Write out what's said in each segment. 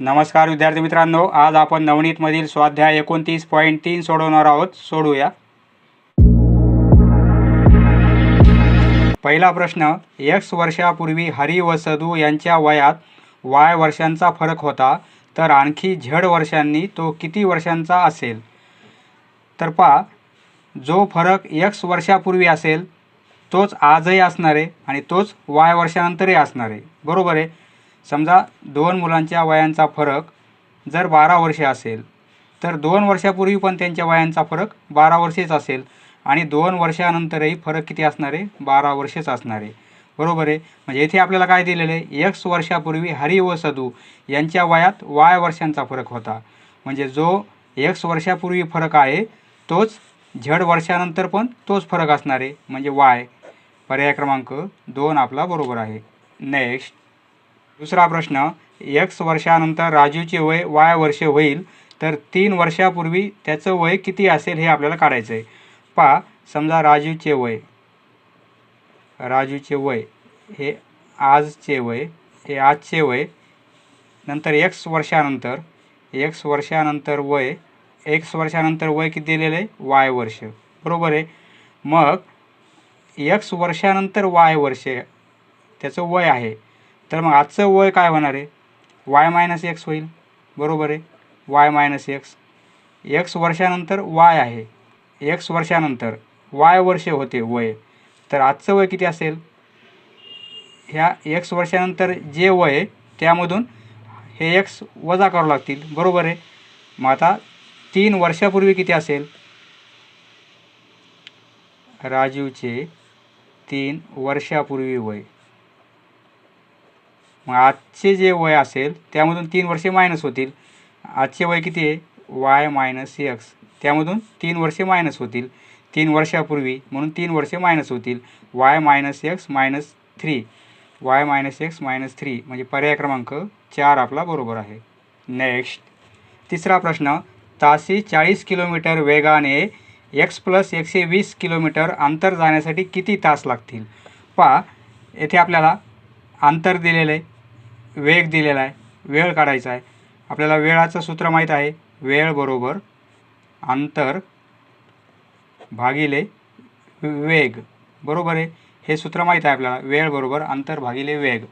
नमस्कार विद्यार्थी मित्रांनो. आज आपण नवनीतमधील स्वाध्याय एकोणतीस पॉईंट तीन सोडवणार आहोत. सोडूया. पहिला प्रश्न एक्स वर्षापूर्वी हरी व सदू यांच्या वयात वाय वर्षांचा फरक होता तर आणखी झेड वर्षांनी तो किती वर्षांचा असेल? तर पहा जो फरक एक्स वर्षापूर्वी असेल तोच आजही असणार आहे आणि तोच वाय वर्षानंतरही असणार. आहे बरोबर आहे? समजा दोन मुलांच्या वयांचा फरक जर बारा वर्षे असेल तर दोन वर्षापूर्वी पण त्यांच्या वयांचा फरक बारा वर्षेच असेल आणि दोन वर्षानंतरही फरक किती असणार? आहे बारा वर्षेच असणार. आहे बरोबर आहे? म्हणजे येथे आपल्याला काय दिलेलं आहे? एक्स वर्षापूर्वी हरी व सदू यांच्या वयात वाय वर्षांचा फरक होता. म्हणजे जो एक्स वर्षापूर्वी फरक आहे तोच झड वर्षानंतर पण तोच फरक असणार. आहे म्हणजे वाय पर्याय क्रमांक दोन आपला बरोबर आहे. नेक्स्ट दुसरा प्रश्न एक्स वर्षानंतर राजूचे वय वाय वर्ष होईल तर तीन वर्षापूर्वी त्याचं वय किती असेल हे आपल्याला काढायचं आहे पहा समजा राजूचे वय. राजूचे वय हे आजचे वय हे आजचे वय. नंतर एक्स वर्षानंतर एक्स वर्षानंतर वय एक्स वर्षानंतर वय किती दिलेलं आहे? वाय वर्ष. बरोबर आहे? मग एक्स वर्षानंतर वाय वर्ष त्याचं वय आहे. तर मग आजचं वय काय होणार आहे? वाय मायनस एक्स होईल. बरोबर आहे? वाय मायनस एक्स एक्स वर्षानंतर वाय आहे. एक्स वर्षानंतर वाय वर्षे होते वय. तर आजचं वय किती असेल? ह्या एक्स वर्षानंतर जे वय त्यामधून हे एक्स वजा करावं लागतील. बरोबर आहे? मग आता तीन वर्षापूर्वी किती असेल? राजीवचे तीन वर्षापूर्वी वय. मग आजचे जे वय असेल त्यामधून तीन वर्षे मायनस होतील. आजचे वय किती आहे? वाय मायनस एक्स त्यामधून तीन वर्षे मायनस होतील. तीन वर्षापूर्वी म्हणून तीन वर्षे मायनस होतील. Y minus X minus three Y minus X minus three म्हणजे पर्याय क्रमांक चार आपला बरोबर आहे. नेक्स्ट तिसरा प्रश्न ताशी चाळीस किलोमीटर वेगाने एक्स प्लस एकशे वीस किलोमीटर अंतर जाण्यासाठी किती तास लागतील? पहा येथे आपल्याला अंतर दिलेलं आहे. वेग दिलेला आहे वेळ काढायचा आहे. आपल्याला वेळाचं सूत्र माहीत आहे वेळ बरोबर अंतर भागिले वेग. बरोबर आहे? हे सूत्र माहीत आहे आपल्याला वेळ बरोबर अंतर भागिले वेग.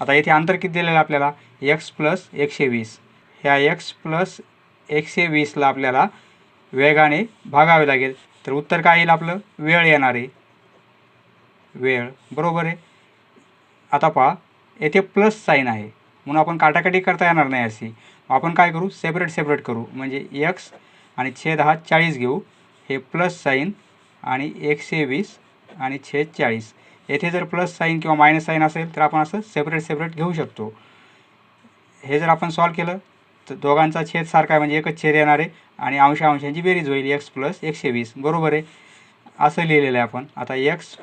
आता इथे अंतर किती दिलेलं आहे आपल्याला? एक्स प्लस एकशे वीस. ह्या एक्स प्लस एकशे वीसला आपल्याला वेगाने भागावे लागेल. तर उत्तर काय येईल आपलं? वेळ येणार आहे. वेळ. बरोबर आहे? आता पहा. येथे प्लस साईन आहे. म्हणून आपण काटाकाटी करता येणार नाही अशी. मग आपण काय करू? सेपरेट सेपरेट करू. म्हणजे एक्स आणि छेद हा चाळीस घेऊ. हे प्लस साईन आणि एकशे वीस आणि छेद चाळीस. येथे जर प्लस साईन किंवा मायनस साईन असेल तर आपण असं सेपरेट सेपरेट घेऊ शकतो. हे जर आपण सॉल्व केलं तर दोघांचा छेद सारखा आहे. म्हणजे एकच छेद येणार आहे आणि अंश अंशांची बेरीज होईल. एक्स प्लस एकशे वीस. बरोबर आहे? असं लिहिलेलं आहे आपण. आता एक्स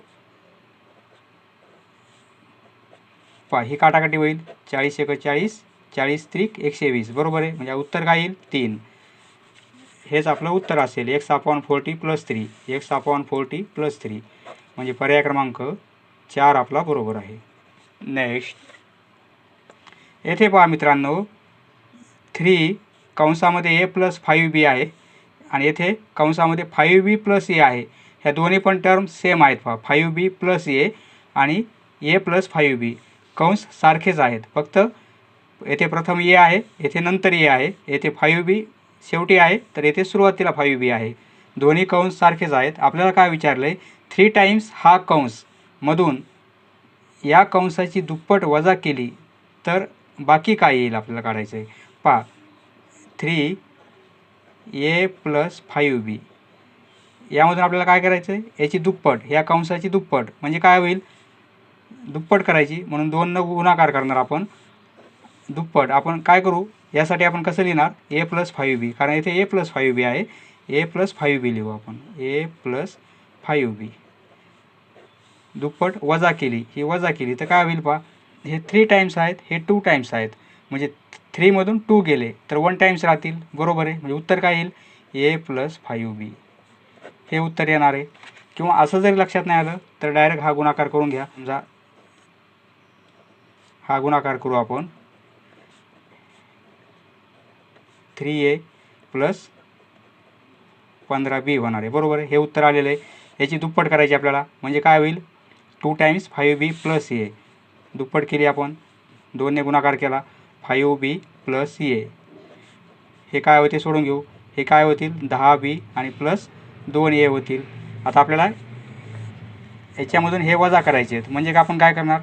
पहा ही काटाकाटी होईल. चाळीस एक चाळीस चाळीस त्रिक एकशे वीस बरोबर आहे? म्हणजे उत्तर काय येईल? तीन. हेच आपलं उत्तर असेल. X upon forty plus three X upon forty plus three म्हणजे पर्याय क्रमांक चार आपला बरोबर आहे. नेक्स्ट येथे पहा मित्रांनो. थ्री कंसामध्ये ए प्लस फाईव्ह बी आहे. आणि येथे कंसामध्ये फाईव्ह बी प्लस ए आहे. ह्या दोन्ही पण टर्म सेम आहेत पहा. फाईव्ह बी प्लस ए आणि ए प्लस फाईव्ह बी कंस सारखेच आहेत. फक्त येथे प्रथम ए आहे येथे नंतर ए आहे येथे फाईव्ह बी शेवटी आहे तर येथे सुरुवातीला फाईव्ह बी आहे. दोन्ही कंस सारखेच आहेत. आपल्याला काय विचारलं आहे थ्री टाईम्स हा कंस मधून या कंसाची दुप्पट वजा केली तर बाकी काय येईल आपल्याला काढायचं आहे पा three A plus five B यामधून आपल्याला काय करायचं आहे याची दुप्पट या कंसाची दुप्पट. म्हणजे काय होईल? दुप्पट करायची म्हणून दोन न गुणाकार करणार आपण. दुप्पट आपण काय करू? यासाठी आपण कसं लिहिणार? ए प्लस फाईव्ह बी कारण इथे ए प्लस फाईव्ह बी आहे. ए प्लस फाईव्ह बी लिहू आपण. ए प्लस फाईव्ह बी दुप्पट वजा केली. ही वजा केली तर काय होईल पहा? हे थ्री टाईम्स आहेत हे टू टाईम्स आहेत. म्हणजे थ्रीमधून टू गेले तर वन टाईम्स राहतील. बरोबर आहे? म्हणजे उत्तर काय येईल? ए प्लस फाईव्ह बी हे उत्तर येणार आहे. किंवा असं जरी लक्षात नाही आलं तर डायरेक्ट हा गुणाकार करून घ्या. समजा हा गुणाकार करू आपण. थ्री ए प्लस पंधरा बी होणार आहे. बरोबर हे उत्तर आलेलं आहे. याची दुप्पट करायची आपल्याला. म्हणजे काय होईल? Two times five B plus A दुप्पट केली आपण. दोनने गुणाकार केला. फाईव्ह बी प्लस ए हे काय होते सोडून घेऊ. हे काय होतील? दहा बी आणि प्लस दोन ए होतील. आता आपल्याला याच्यामधून हे वजा करायचे आहेत. म्हणजे का आपण काय करणार?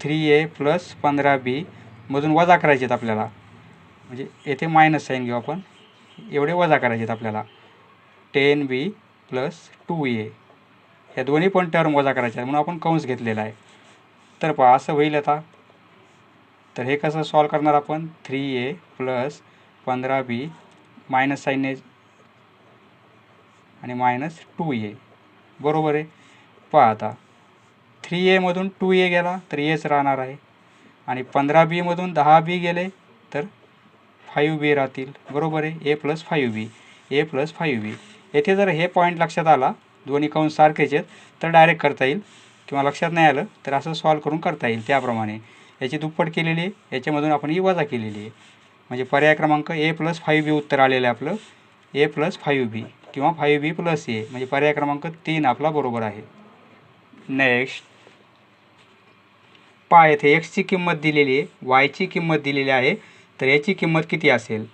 थ्री ए प्लस पंधरा बी मधून वजा करायचे आहेत आपल्याला. म्हणजे येथे मायनस साईन घेऊ आपण. एवढे वजा करायचे आहेत आपल्याला. Ten B plus two A. ह्या दोन्ही पण टर्म वजा करायच्या आहेत म्हणून आपण कंस घेतलेला आहे. तर पहा असं होईल आता. तर हे कसं सॉल्व करणार आपण? थ्री ए प्लस पंधरा बी मायनस साईनने आणि मायनस टू ए. बरोबर आहे? पहा आता. थ्री एमधून टू ए गेला तर एच राहणार आहे. आणि पंधरा बीमधून दहा बी गेले तर फाईव्ह बी राहतील. बरोबर आहे? A plus five B A plus five B येथे जर हे पॉईंट लक्षात आला दोन्ही काउंट सारखेच आहेत तर डायरेक्ट करता येईल. किंवा लक्षात नाही आलं तर असं सॉल्व करून करता येईल त्याप्रमाणे. याची दुप्पट केलेली आहे. याच्यामधून आपण ही वजा केलेली आहे. म्हणजे पर्याय क्रमांक ए प्लस फाईव्ह बी उत्तर आलेलं आहे आपलं. ए प्लस फाईव्ह बी किंवा फाईव्ह बी प्लस ए म्हणजे पर्याय क्रमांक तीन आपला बरोबर आहे. नेक्स्ट पहा येथे एक्सची किंमत दिलेली आहे वायची किंमत दिलेली आहे तर याची किंमत किती असेल?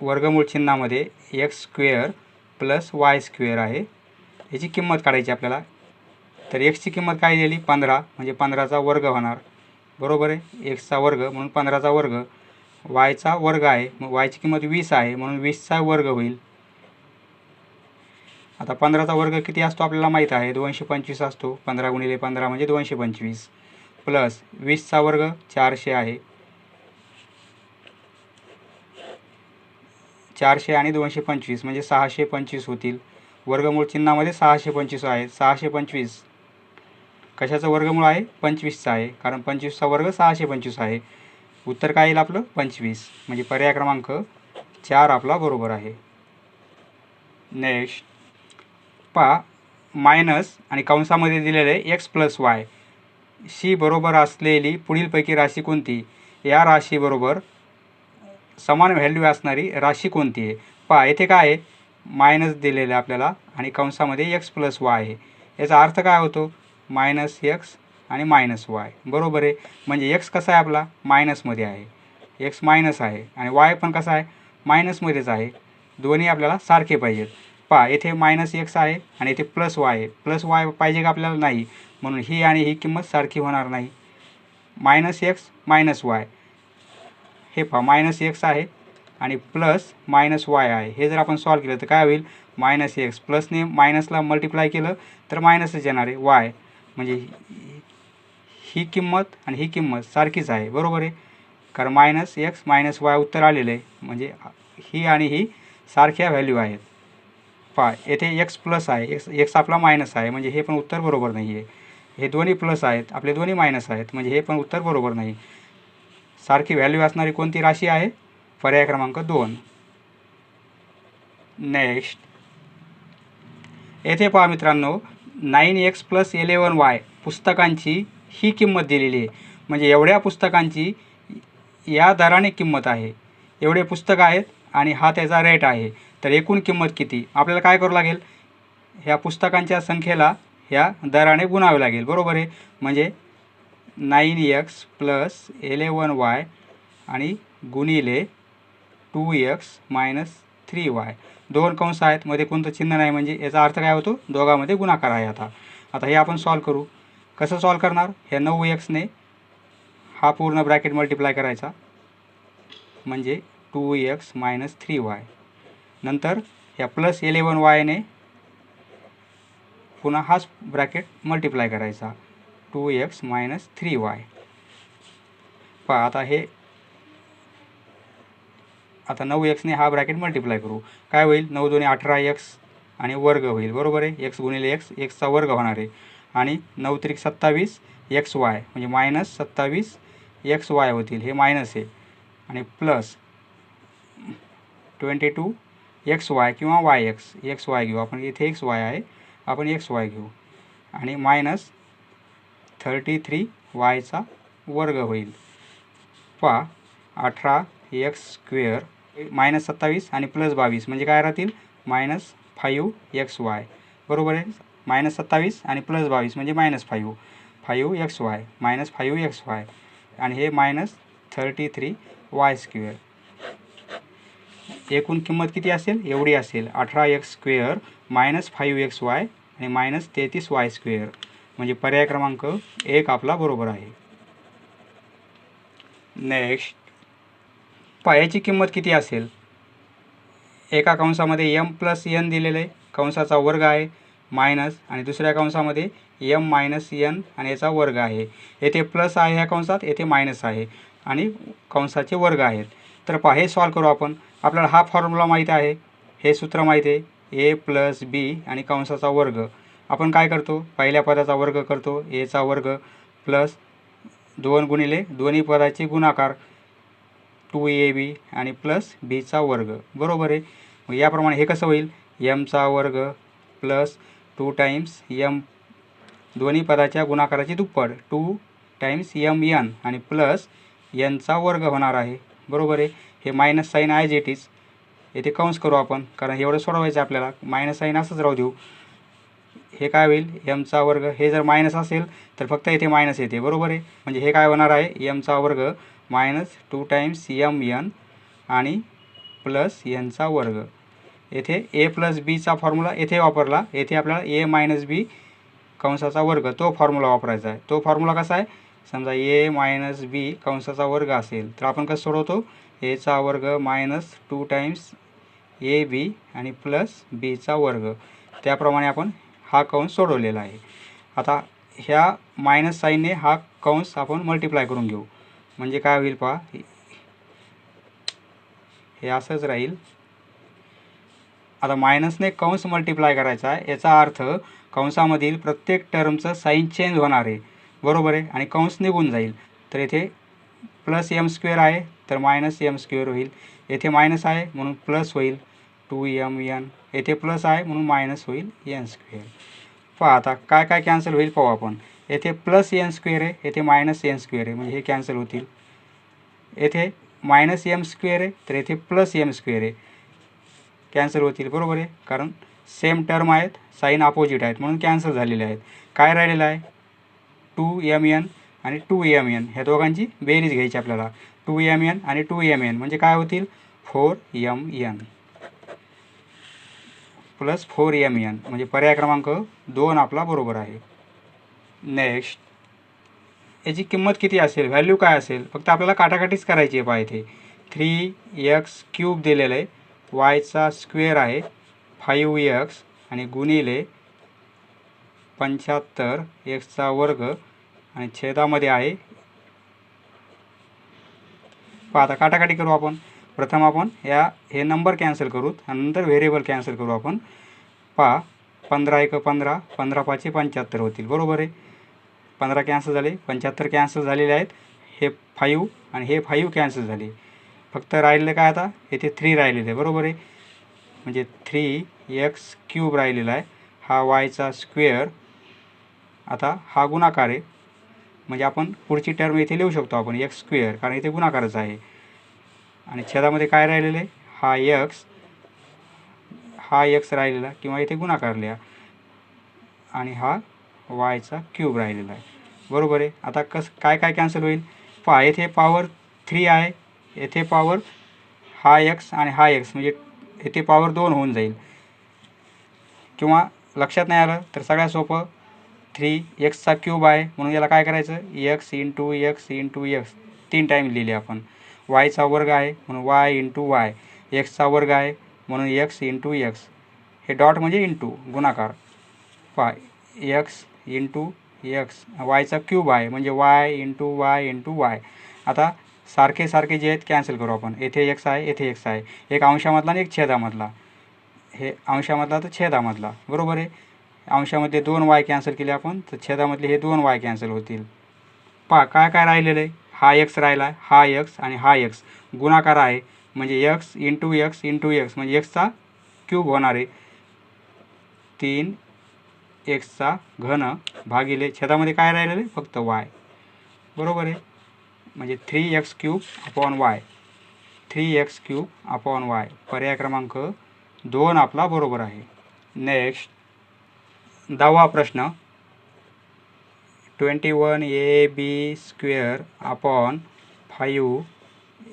वर्गमूळ चिन्हामध्ये X square plus Y square आहे. याची किंमत काढायची आपल्याला. तर एक्सची किंमत काय दिली पंधरा. म्हणजे पंधराचा वर्ग होणार. बरोबर आहे? एक्सचा वर्ग म्हणून पंधराचा वर्ग. वायचा वर्ग आहे. मग वायची किंमत वीस आहे. म्हणून वीसचा वर्ग होईल. आता पंधराचा वर्ग किती असतो आपल्याला माहीत आहे? दोनशे पंचवीस असतो. पंधरा गुणिले पंधरा म्हणजे दोनशे पंचवीस. प्लस वीसचा वर्ग चारशे आहे. चारशे आणि दोनशे पंचवीस म्हणजे सहाशे पंचवीस होतील. वर्गमूळ चिन्हामध्ये सहाशे पंचवीस आहे. सहाशे पंचवीस कशाचं वर्गमूळ आहे? पंचवीसचं आहे. कारण पंचवीसचा वर्ग सहाशे पंचवीस आहे. उत्तर काय येईल आपलं? पंचवीस. म्हणजे पर्याय क्रमांक चार आपला बरोबर आहे. नेक्स्ट पहा मायनस आणि कंसामध्ये दिलेले एक्स प्लस वाय शी बरोबर असलेली पुढीलपैकी राशी कोणती? या राशीबरोबर समान व्हॅल्यू असणारी राशी कोणती आहे? पहा येथे काय आहे? मायनस दिलेलं आहे आपल्याला आणि कंसामध्ये एक्स प्लस वाय आहे. याचा अर्थ काय होतो? मायनस एक्स आणि मायनस वाय बरोबर आहे? म्हणजे एक्स कसा आहे आपला? मायनसमध्ये आहे. एक्स मायनस आहे. आणि वाय पण कसा आहे? मायनसमध्येच आहे. दोन्ही आपल्याला सारखे पाहिजेत. पहा येथे मायनस एक्स आहे आणि येथे प्लस वाय आहे. प्लस वाय पाहिजे का आपल्याला? नाही. म्हणून ही आणि ही किंमत सारखी होणार नाही. Minus X minus Y. हे पहा मायनस एक्स आहे आणि प्लस मायनस वाय आहे. हे जर आपण सॉल्व केलं तर काय होईल? मायनस एक्स प्लसने मायनसला मल्टिप्लाय केलं तर मायनसच येणार आहे वाय. म्हणजे ही- किंमत आणि ही किंमत सारखीच आहे बरोबर आहे? कारण मायनस एक्स मायनस वाय उत्तर आलेलं आहे. म्हणजे ही आणि ही सारख्या व्हॅल्यू आहेत. पहा येथे एक्स प्लस आहे एक्स एक्स आपला मायनस आहे. म्हणजे हे पण उत्तर बरोबर नाही आहे हे दोन्ही प्लस आहेत आपले दोन्ही मायनस आहेत म्हणजे हे पण उत्तर बरोबर नाही. सारखी व्हॅल्यू असणारी कोणती राशी आहे? पर्याय क्रमांक दोन. नेक्स्ट येथे पहा मित्रांनो nine X plus eleven Y पुस्तकांची ही किंमत दिलेली आहे. म्हणजे एवढ्या पुस्तकांची या दराने किंमत आहे. एवढे पुस्तक आहेत आणि हा त्याचा रेट आहे. तर एकूण किंमत किती? आपल्याला काय करावं लागेल? ह्या पुस्तकांच्या संख्येला ह्या दराने गुणावे लागेल. बरोबर आहे? म्हणजे nine X plus eleven Y आणि गुणिले two X minus three Y. दोन कंस आहेत. मध्ये कोणतं चिन्ह नाही. म्हणजे याचा अर्थ काय होतो? दोघांमध्ये गुणाकार आहे आता. आता हे आपण सॉल्व करू. कसं सॉल्व करणार? ह्या नऊ एक्सने हा पूर्ण ब्रॅकेट मल्टिप्लाय करायचा. म्हणजे two X minus three Y. नंतर ह्या प्लस इलेवन वायने पुन्हा हाच ब्रॅकेट मल्टिप्लाय करायचा. Two X minus three Y. पहा आता हे आता नऊ एक्सने हा ब्रॅकेट मल्टिप्लाय करू. काय होईल? नऊ दोन्ही अठरा एक्स आणि वर्ग होईल. बरोबर आहे? एक्स गुणिले एक्स एक्सचा वर्ग होणार आहे. आणि नऊ त्रिक सत्तावीस एक्स वाय म्हणजे मायनस सत्तावीस एक्स वाय होतील. हे मायनस आहे. आणि plus twenty two X Y किंवा वाय एक्स. एक्स वाय घेऊ. आपण इथे एक्स वाय आहे. आपण एक्स वाय घेऊ. आणि मायनस थर्टी थ्री वायचा वर्ग होईल. पहा अठरा एक्स स्क्वेअर मायनस सत्तावीस आणि प्लस बावीस. म्हणजे काय राहतील? मायनस फाईव्ह एक्स वाय बरोबर आहे? मायनस सत्तावीस आणि प्लस बावीस म्हणजे minus five five X Y minus five X Y आणि हे minus thirty three Y square एकूण किंमत किती असेल? एवढी असेल. अठरा X square minus five X Y आणि मायनस तेहतीस वाय स्क्वेअर. म्हणजे पर्याय क्रमांक एक आपला बरोबर आहे. नेक्स्ट पायाची किंमत किती असेल? एका कंसामध्ये यम प्लस यन दिलेलं आहे. कंसाचा वर्ग आहे मायनस आणि दुसऱ्या कंसामध्ये यम मायनस यन आणि याचा वर्ग आहे. येथे प्लस आहे ह्या कंसात येथे मायनस आहे. आणि कंसाचे वर्ग आहेत. तर पहा हे सॉल्व करू आपण. आपल्याला हा फॉर्म्युला माहीत आहे. हे सूत्र माहीत आहे. ए प्लस बी आणि कंसाचा वर्ग. आपण काय करतो? पहिल्या पदाचा वर्ग करतो. एचा वर्ग प्लस दोन गुणिले दोन्ही पदाचे गुणाकार टू ए बी आणि प्लस बीचा वर्ग. बरोबर आहे? मग याप्रमाणे हे कसं होईल? यमचा वर्ग प्लस टू टाईम्स यम दोन्ही पदाच्या गुणाकाराची दुप्पट. टू टाईम्स यम यन आणि प्लस यनचा वर्ग होणार आहे. बरोबर आहे? हे मायनस साईन आहे जे इज. येथे कंस करू आपण. कारण एवढं सोडवायचं आहे आपल्याला. मायनस साईन असंच राहू देऊ. हे काय होईल? यमचा वर्ग. हे जर मायनस असेल तर फक्त येथे मायनस येते. बरोबर आहे? म्हणजे हे काय होणार आहे? यमचा वर्ग minus two times M N आणि प्लस यनचा वर्ग. येथे ए प्लस बीचा फॉर्म्युला येथे वापरला. येथे आपल्याला ए मायनस बी कंसाचा वर्ग तो फॉर्म्युला वापरायचा आहे. तो फॉर्म्युला कसा आहे? समजा ए मायनस बी कंसाचा वर्ग असेल तर आपण कसं सोडवतो? एचा वर्ग minus two times A B आणि प्लस बीचा वर्ग. त्याप्रमाणे आपण हा कंस सोडवलेला आहे. आता ह्या मायनस साईनने हा कंस आपण मल्टिप्लाय करून घेऊ. म्हणजे काय होईल पहा? हे असंच राहील. आता मायनसने कंस मल्टिप्लाय करायचा आहे. याचा अर्थ कंसामधील प्रत्येक टर्मचं साईन चेंज होणार आहे. बरोबर आहे? आणि कंस निघून जाईल. तर येथे प्लस एम स्क्वेअर आहे. तर मायनस एम स्क्वेअर होईल. येथे मायनस आहे म्हणून प्लस होईल टू एम एन येथे प्लस आहे म्हणून मायनस होईल एन स्क्वेअर पहा आता काय काय कॅन्सल होईल पाहू आपण. येथे प्लस एन स्क्वेअर आहे येथे मायनस एन स्क्वेअर आहे म्हणजे हे कॅन्सल होतील. येथे मायनस एम स्क्वेअर आहे तर येथे प्लस एम स्क्वेअर आहे. कॅन्सल होतील बरोबर आहे? कारण सेम टर्म आहेत साईन अपोजिट आहेत म्हणून कॅन्सल झालेले आहेत. काय राहिलेलं आहे? टू एम एन आणि टू एम एन ह्या दोघांची बेरीज घ्यायची आपल्याला. टू एम एन आणि टू एम एन म्हणजे काय होतील? Four M N. Plus four M N म्हणजे पर्याय क्रमांक दोन आपला बरोबर आहे. नेक्स्ट याची किंमत किती असेल? व्हॅल्यू काय असेल? फक्त आपल्याला काटाकाटीच करायची आहे पहा इथे. थ्री एक्स क्यूब दिलेलं आहे. वायचा स्क्वेअर आहे. फाईव्ह एक्स आणि गुणिले पंच्याहत्तर एक्सचा वर्ग आणि छेदामध्ये आहे पहा आता काटाकाटी करू आपण. प्रथम आपण या हे नंबर कॅन्सल करूत आणि नंतर व्हेरिएबल कॅन्सल करू आपण. पहा पंधरा एक पंधरा पंधरा पाचशे पंच्याहत्तर होतील. बरोबर आहे? पंधरा कॅन्सल झाले पंच्याहत्तर कॅन्सल झालेले आहेत. हे फाईव्ह आणि हे फाईव्ह कॅन्सल झाले. फक्त राहिलेलं काय आता? येथे थ्री राहिलेलं आहे. बरोबर आहे? म्हणजे थ्री एक्स क्यूब राहिलेला आहे. हा वायचा स्क्वेअर आता हा गुणाकार आहे. म्हणजे आपण पुढची टर्म इथे लिहू शकतो आपण एक्स स्क्वेअर कारण इथे गुणाकारच आहे. आणि छेदामध्ये काय राहिलेलं आहे? हा एक्स हा एक्स राहिलेला किंवा इथे गुणाकार लिहा आणि हा वायचा क्यूब राहिलेला आहे. बरोबर आहे? आता कस काय काय कॅन्सल होईल? पहा येथे पॉवर थ्री आहे. येथे पॉवर हा एक्स आणि हा एक्स म्हणजे येथे पॉवर दोन होऊन जाईल. किंवा लक्षात नाही आलं तर सगळ्यात सोपं थ्री एक्सचा क्यूब आहे. म्हणून याला काय करायचं? X into X into X तीन टाईम लिहिले आपण. वायचा वर्ग आहे. म्हणून वाय इंटू वाय एक्सचा वर्ग आहे. म्हणून एक्स इंटू एक्स हे डॉट म्हणजे इंटू गुणाकार. वाय एक्स इंटू एक्स वायचा क्यूब आहे. म्हणजे Y into Y into Y आता सारखे सारखे जे आहेत कॅन्सल करू आपण. येथे एक्स आहे येथे एक्स आहे. एक अंशामधला आणि एक छेदामधला. हे अंशामधला तर छेदामधला. बरोबर आहे? अंशामध्ये दोन वाय कॅन्सल केले आपण तर छेदामधले हे दोन वाय कॅन्सल होतील. पहा काय काय राहिलेलं आहे? हा एक्स राहिला आहे हा एक्स आणि हा एक्स गुणाकार आहे म्हणजे X into X into X म्हणजे एक्सचा क्यूब होणार आहे. तीन एक्सचा घन भागिले छेदामध्ये काय राहिलेलं आहे? फक्त वाय बरोबर आहे? म्हणजे three X cube upon Y three X cube upon Y पर्याय क्रमांक दोन आपला बरोबर आहे. नेक्स्ट दहावा प्रश्न. Twenty one A B square upon five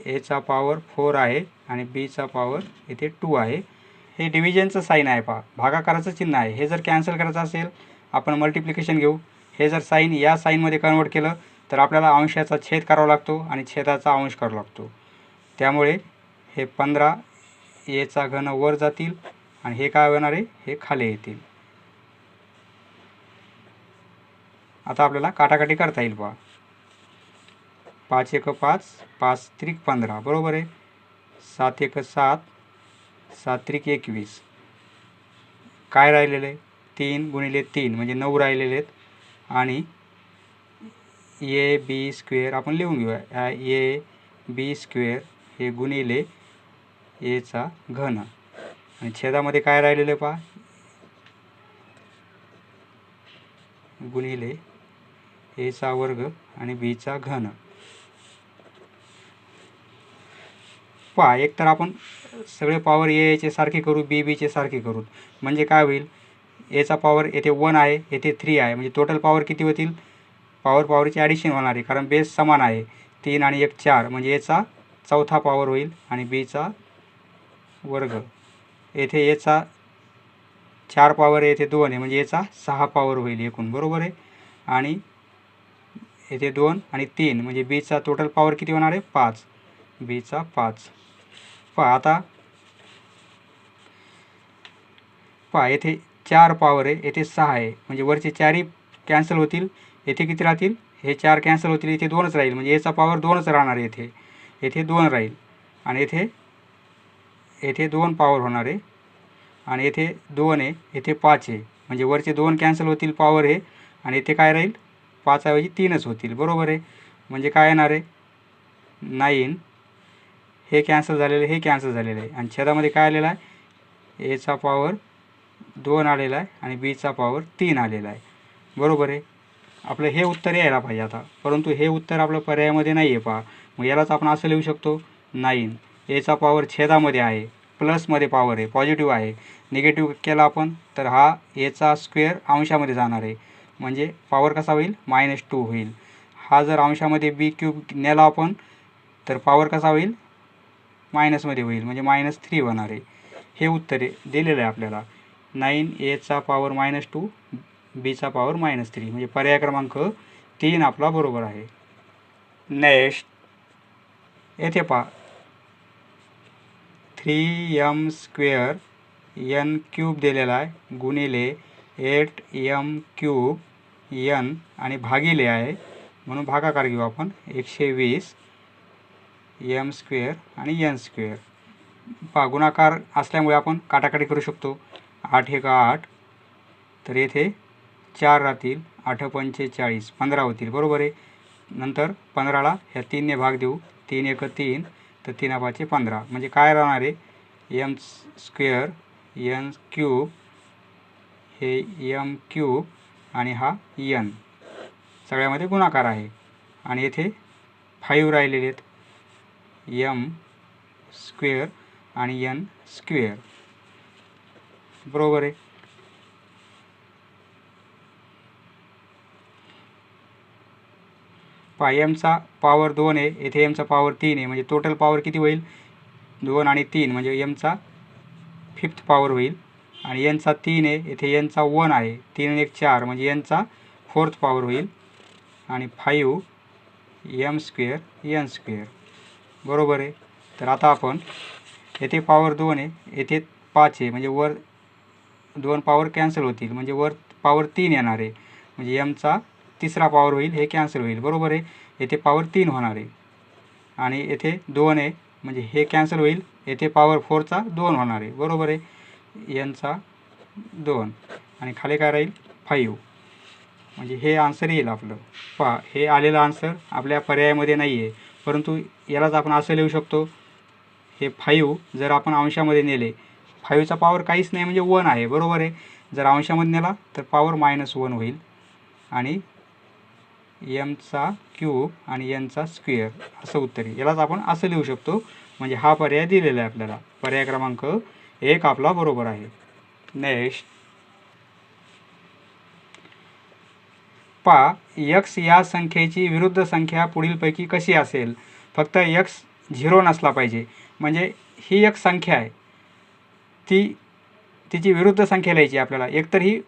एचा पॉवर फोर आहे आणि बीचा पॉवर इथे टू आहे. हे डिव्हिजनचं साईन आहे पहा. भागाकाराचं चिन्ह आहे. हे जर कॅन्सल करायचं असेल आपण मल्टिप्लिकेशन घेऊ. हे जर साईन या साईनमध्ये कन्वर्ट केलं तर आपल्याला अंशाचा छेद करावा लागतो आणि छेदाचा अंश करावा लागतो. त्यामुळे हे पंधरा एचा घन वर जातील आणि हे काय होणार आहे? हे खाली येतील. आता आपल्याला काटाकाटी करता येईल पहा पाच एक पाच पाच त्रिक पंधरा बरोबर आहे? सात एक सात सात त्रिक एकवीस. काय राहिलेलं आहे? तीन गुणिले तीन म्हणजे नऊ राहिलेले आहेत. आणि ए बी स्क्वेअर आपण लिहून घेऊया. ए बी स्क्वेअर हे गुणिले एचा घन. आणि छेदामध्ये काय राहिलेलं आहे पहा? गुणिले एचा वर्ग आणि बीचा घन. पहा एक तर आपण सगळे पॉवर ए एचे सारखे करू बी बीचे सारखे करू. म्हणजे काय होईल? एचा पॉवर येथे वन आहे येथे थ्री आहे. म्हणजे टोटल पॉवर किती होतील? पॉवर पॉवरची ॲडिशन होणार आहे कारण बेस समान आहे. तीन आणि एक चार. म्हणजे एचा चौथा पॉवर होईल आणि बीचा वर्ग. येथे एचा चार पॉवर येथे दोन आहे. म्हणजे याचा सहा पॉवर होईल एकूण. बरोबर आहे? आणि येथे दोन आणि तीन म्हणजे बीचा टोटल पॉवर किती होणार आहे? पाच. बीचा पाच. पहा आता. पहा येथे चार पॉवर आहे येथे सहा आहे. म्हणजे वरचे चारही कॅन्सल होतील येथे किती राहतील? हे चार कॅन्सल होतील इथे दोनच राहील. म्हणजे याचा पॉवर दोनच राहणार आहे येथे. येथे दोन राहील. आणि येथे येथे दोन पॉवर होणार आहे. आणि येथे दोन आहे येथे पाच आहे. म्हणजे वरचे दोन कॅन्सल होतील पॉवर हे. आणि येथे काय राहील? पाचऐवजी तीनच होतील. बरोबर आहे? म्हणजे काय येणार आहे? नाईन. हे कॅन्सल झालेलं आहे हे कॅन्सल झालेलं आहे. आणि छेदामध्ये काय आलेलं आहे? एचा पॉवर दोन आलेला आहे आणि बीचा पॉवर तीन आलेला आहे. बरोबर आहे? आपलं हे उत्तर यायला पाहिजे आता. परंतु हे उत्तर आपलं पर्यायामध्ये नाही आहे पहा. मग यालाच आपण असं लिहू शकतो नाईन. एचा पॉवर छेदामध्ये आहे. प्लसमध्ये पॉवर आहे. पॉझिटिव्ह आहे. निगेटिव्ह केला आपण तर हा एचा स्क्वेअर अंशामध्ये जाणार आहे. म्हणजे पॉवर कसा होईल? मायनस टू होईल. हा जर अंशामध्ये बी क्यूब नेला आपण तर पॉवर कसा होईल? मायनसमध्ये होईल. म्हणजे मायनस थ्री होणार आहे. हे उत्तर आहे दिलेलं आहे आपल्याला. नाईन एचा पॉवर मायनस टू बीचा पॉवर मायनस थ्री म्हणजे पर्याय क्रमांक तीन आपला बरोबर आहे. नेक्स्ट येथे पहा. Three M square N cube दिलेला आहे गुणिले एट यम क्यूब एन आणि भागिले आहे. म्हणून भागाकार घेऊ आपण. एकशे वीस एम स्क्वेअर आणि एन स्क्वेअर. पहा गुणाकार असल्यामुळे आपण काटाकाटी करू शकतो. आठ एक आठ तर येथे चार राहतील. आठ पंचेचाळीस पंधरा होतील. बरोबर आहे. नंतर पंधराला ह्या तीनने भाग देऊ. तीन एक तीन तर तीन पाचशे पंधरा. म्हणजे काय राहणार आहे? एम स्क्वेअर एन क्यूब हे एम क्यूब आणि हा यन सगळ्यामध्ये गुणाकार आहे. आणि येथे फाईव्ह राहिलेले आहेत. यम स्क्वेअर आणि यन स्क्वेअर बरोबर आहे? पहा एमचा पॉवर दोन आहे. येथे एमचा पॉवर तीन आहे. म्हणजे टोटल पॉवर किती होईल? दोन आणि तीन. म्हणजे एमचा फिफ्थ पॉवर होईल. आणि यांचा तीन आहे. येथे यांचा वन आहे. तीन आणि एक चार. म्हणजे यांचा फोर्थ पॉवर होईल. आणि five M square N square बरोबर आहे. तर आता आपण येथे पॉवर दोन आहे. येथे पाच आहे. म्हणजे वर दोन पॉवर कॅन्सल होतील. म्हणजे वर पॉवर तीन येणार आहे. म्हणजे एमचा तिसरा पॉवर होईल. हे कॅन्सल होईल. बरोबर आहे. येथे पॉवर तीन होणार आहे. आणि येथे दोन आहे. म्हणजे हे कॅन्सल होईल. येथे पॉवर फोरचा दोन होणार आहे. बरोबर आहे. यांचा दोन. आणि खाली काय राहील? फाईव्ह म्हणजे हे आन्सर येईल आपलं. पहा हे आलेलं आन्सर आपल्या पर्यायामध्ये नाही आहे परंतु यालाच आपण असं लिहू शकतो हे फाईव्ह जर आपण अंशामध्ये नेले. फाईव्हचा पॉवर काहीच नाही म्हणजे वन आहे. बरोबर आहे? जर अंशामध्ये नेला तर पॉवर मायनस वन होईल. आणि एमचा क्यूब आणि एनचा स्क्वेअर असं उत्तर आहे यालाच आपण असं लिहू शकतो. म्हणजे हा पर्याय दिलेला आहे आपल्याला. पर्याय क्रमांक एक आपला बरोबर आहे. नेक्स्ट पा यक्स या संख्येची विरुद्ध संख्या पुढीलपैकी कशी असेल? फक्त यक्स झिरो नसला पाहिजे. म्हणजे ही एक संख्या आहे. ती तिची विरुद्ध संख्या लिहायची आपल्याला. एकतर ही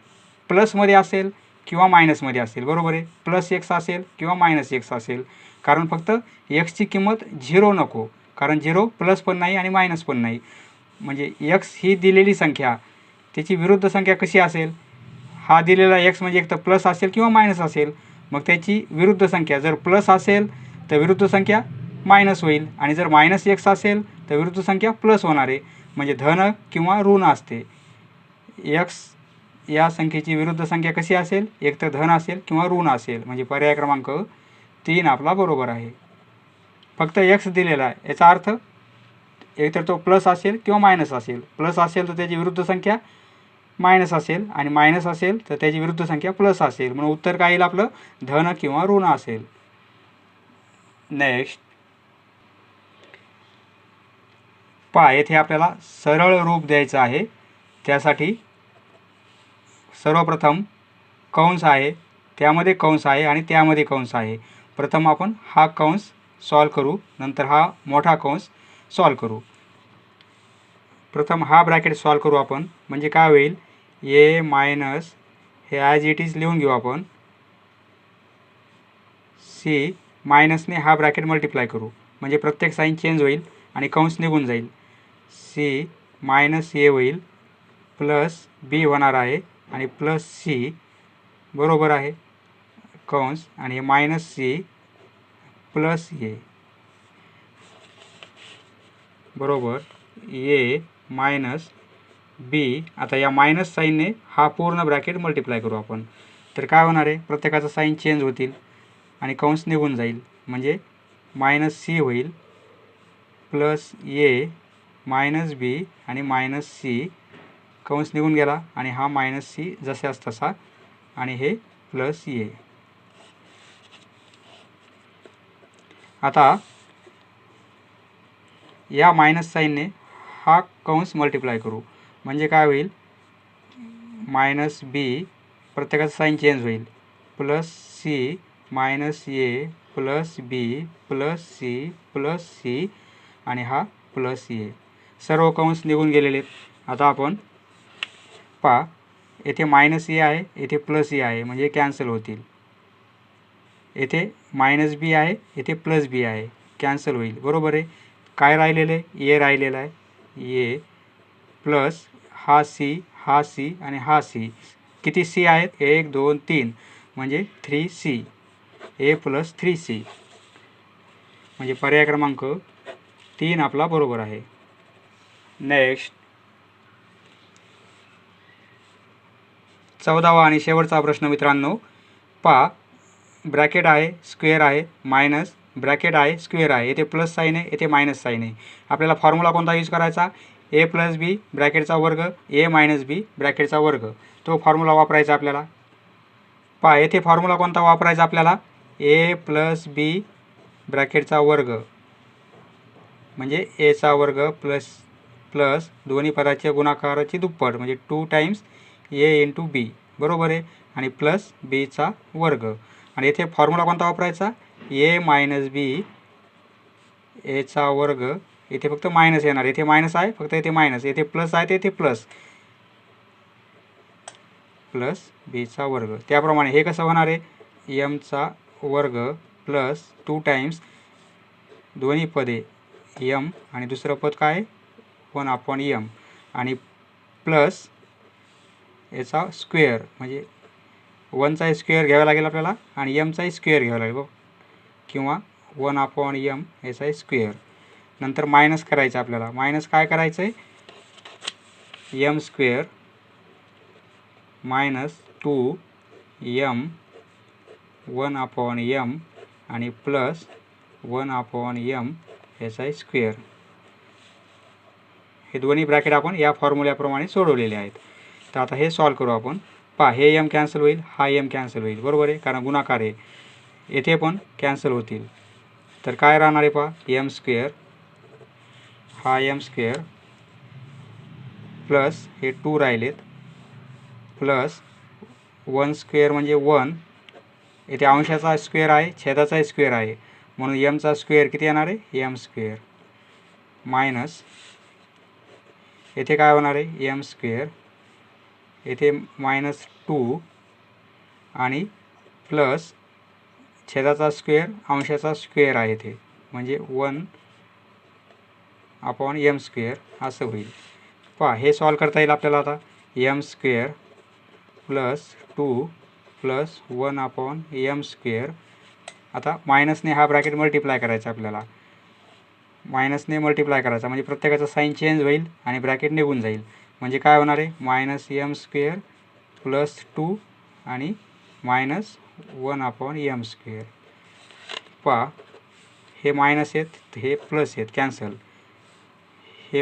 प्लसमध्ये असेल किंवा मायनसमध्ये असेल. बरोबर आहे? प्लस एक्स असेल किंवा मायनस एक्स असेल. कारण फक्त एक्सची किंमत झिरो नको. कारण झिरो प्लस पण नाही आणि मायनस पण नाही. म्हणजे एक्स ही दिलेली संख्या त्याची विरुद्ध संख्या कशी असेल? हा दिलेला एक्स म्हणजे एक तर प्लस असेल किंवा मायनस असेल. मग त्याची विरुद्ध संख्या जर प्लस असेल तर विरुद्ध संख्या मायनस होईल. आणि जर मायनस एक्स असेल तर विरुद्ध संख्या प्लस होणार आहे. म्हणजे धन किंवा ऋण असते. एक्स या संख्येची विरुद्ध संख्या कशी असेल? एक तर धन असेल किंवा ऋण असेल. म्हणजे पर्याय क्रमांक तीन आपला बरोबर आहे. फक्त एक्स दिलेला आहे. याचा अर्थ एकतर तो प्लस असेल किंवा मायनस असेल. प्लस असेल तर त्याची विरुद्ध संख्या मायनस असेल आणि मायनस असेल तर त्याची विरुद्ध संख्या प्लस असेल. म्हणून उत्तर काय येईल आपलं? धन किंवा ऋण असेल. नेक्स्ट पहा येथे आपल्याला सरळ रूप द्यायचं आहे. त्यासाठी सर्वप्रथम कंस आहे. त्यामध्ये कंस आहे आणि त्यामध्ये कंस आहे. प्रथम आपण हा कंस सॉल्व करू. नंतर हा मोठा कंस सॉल्व करू. प्रथम हा ब्रॅकेट सॉल्व करू आपण. म्हणजे काय होईल? ए मायनस हे ॲज इट इज लिहून घेऊ आपण. सी मायनसने हा ब्रॅकेट मल्टिप्लाय करू. म्हणजे प्रत्येक साईन चेंज होईल आणि कंस निघून जाईल. सी मायनस ए होईल. प्लस बी होणार आहे आणि प्लस सी बरोबर आहे. कंस आणि हे मायनस सी प्लस ए बरोबर. ए मायनस बी आता या मायनस साईनने हा पूर्ण ब्रॅकेट मल्टिप्लाय करू आपण. तर काय होणार आहे? प्रत्येकाचा साईन चेंज होतील आणि कंस निघून जाईल. म्हणजे मायनस सी होईल प्लस ए मायनस बी आणि मायनस सी कंस निघून गेला आणि हा मायनस सी जसाच तसा आणि हे प्लस ए आता या मायनस साईनने हा कंस मल्टिप्लाय करू. म्हणजे काय होईल? मायनस बी प्रत्येकाचा साईन चेंज होईल. Plus C minus A plus B plus C plus C आणि हा प्लस ए सर्व कंस निघून गेलेले आहेत. आता आपण पा येथे मायनस ए आहे येथे प्लस ए आहे म्हणजे कॅन्सल होतील. येथे मायनस बी आहे येथे प्लस बी आहे कॅन्सल होईल. बरोबर आहे? काय राहिलेलं आहे? ए राहिलेला आहे. ए प्लस हा सी हा सी आणि हा सी. किती सी आहेत? एक दोन तीन. म्हणजे three C. A plus three C. म्हणजे पर्याय क्रमांक तीन आपला बरोबर आहे. नेक्स्ट. चौदावा आणि शेवटचा प्रश्न मित्रांनो. पा ब्रॅकेट आहे स्क्वेअर आहे मायनस ब्रॅकेट आहे स्क्वेअर आहे येथे प्लस साईन आहे येथे मायनस साईन आहे. आपल्याला फॉर्म्युला कोणता यूज करायचा? ए प्लस बी ब्रॅकेटचा वर्ग ए मायनस बी ब्रॅकेटचा वर्ग. तो फॉर्म्युला वापरायचा आपल्याला. पा येथे फॉर्म्युला कोणता वापरायचा आपल्याला? ए प्लस बी ब्रॅकेटचा वर्ग. म्हणजे एचा वर्ग प्लस प्लस दोन्ही पदाच्या गुणाकाराची दुप्पट म्हणजे two times A into B बरोबर आहे? आणि प्लस बीचा वर्ग. आणि येथे फॉर्म्युला कोणता वापरायचा? ए मायनस बी एचा वर्ग येथे फक्त मायनस येणार. येथे मायनस आहे फक्त येथे मायनस. येथे प्लस आहे तर येथे प्लस. प्लस बीचा वर्ग. त्याप्रमाणे हे कसं होणार आहे? यमचा वर्ग प्लस टू टाईम्स दोन्ही पदे यम आणि दुसरं पद काय? One upon m. आणि प्लस याचा स्क्वेअर. म्हणजे वनचा स्क्वेअर घ्यावा लागेल आपल्याला आणि यमचाही स्क्वेअर घ्यावा लागेल. बघ. किंवा one upon M S I square. नंतर मायनस करायचं आपल्याला. मायनस काय करायचं आहे M square minus two M one upon M आणि plus one upon M S I square. हे दोन्ही ब्रॅकेट आपण या फॉर्म्युल्याप्रमाणे सोडवलेले आहेत. तर आता हे सॉल्व करू आपण. पहा हे यम कॅन्सल होईल हा यम कॅन्सल होईल. बरोबर आहे? कारण गुणाकार आहे. येथे पण कॅन्सल होतील. तर काय राहणार आहे पहा? यम स्क्वेअर हा एम स्क्वेअर प्लस हे टू राहिलेत. प्लस वन स्क्वेअर म्हणजे वन येथे अंशाचा स्क्वेअर आहे छेदाचा स्क्वेअर आहे. म्हणून एमचा स्क्वेअर किती येणार आहे? एम स्क्वेअर मायनस येथे काय होणार आहे? एम स्क्वेअर येथे मायनस टू आणि प्लस छेदाचा स्क्वेअर अंशाचा स्क्वेअर आहे ते. म्हणजे वन अपॉन एम स्क्वेअर असं होईल. पहा हे सॉल्व करता येईल आपल्याला आता. M square plus two plus one upon M square. आता मायनसने हा ब्रॅकेट मल्टिप्लाय करायचा आपल्याला. मायनसने मल्टिप्लाय करायचा. म्हणजे प्रत्येकाचा साईन चेंज होईल आणि ब्रॅकेट निघून जाईल. म्हणजे काय होणार आहे? Minus M square plus two आणि minus one upon M square. पहा हे मायनस आहेत हे प्लस आहेत कॅन्सल हे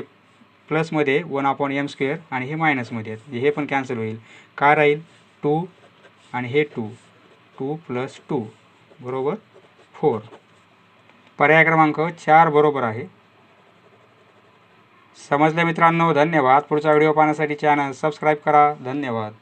प्लसमध्ये वन अपॉन एम स्क्वेअर आणि हे मायनसमध्ये आहेत. म्हणजे हे पण कॅन्सल होईल. काय राहील? टू आणि हे टू टू प्लस टू बरोबर फोर पर्याय क्रमांक चार बरोबर आहे. समजले मित्रांनो? धन्यवाद. पुढचा व्हिडिओ पाहण्यासाठी चॅनल सबस्क्राईब करा. धन्यवाद.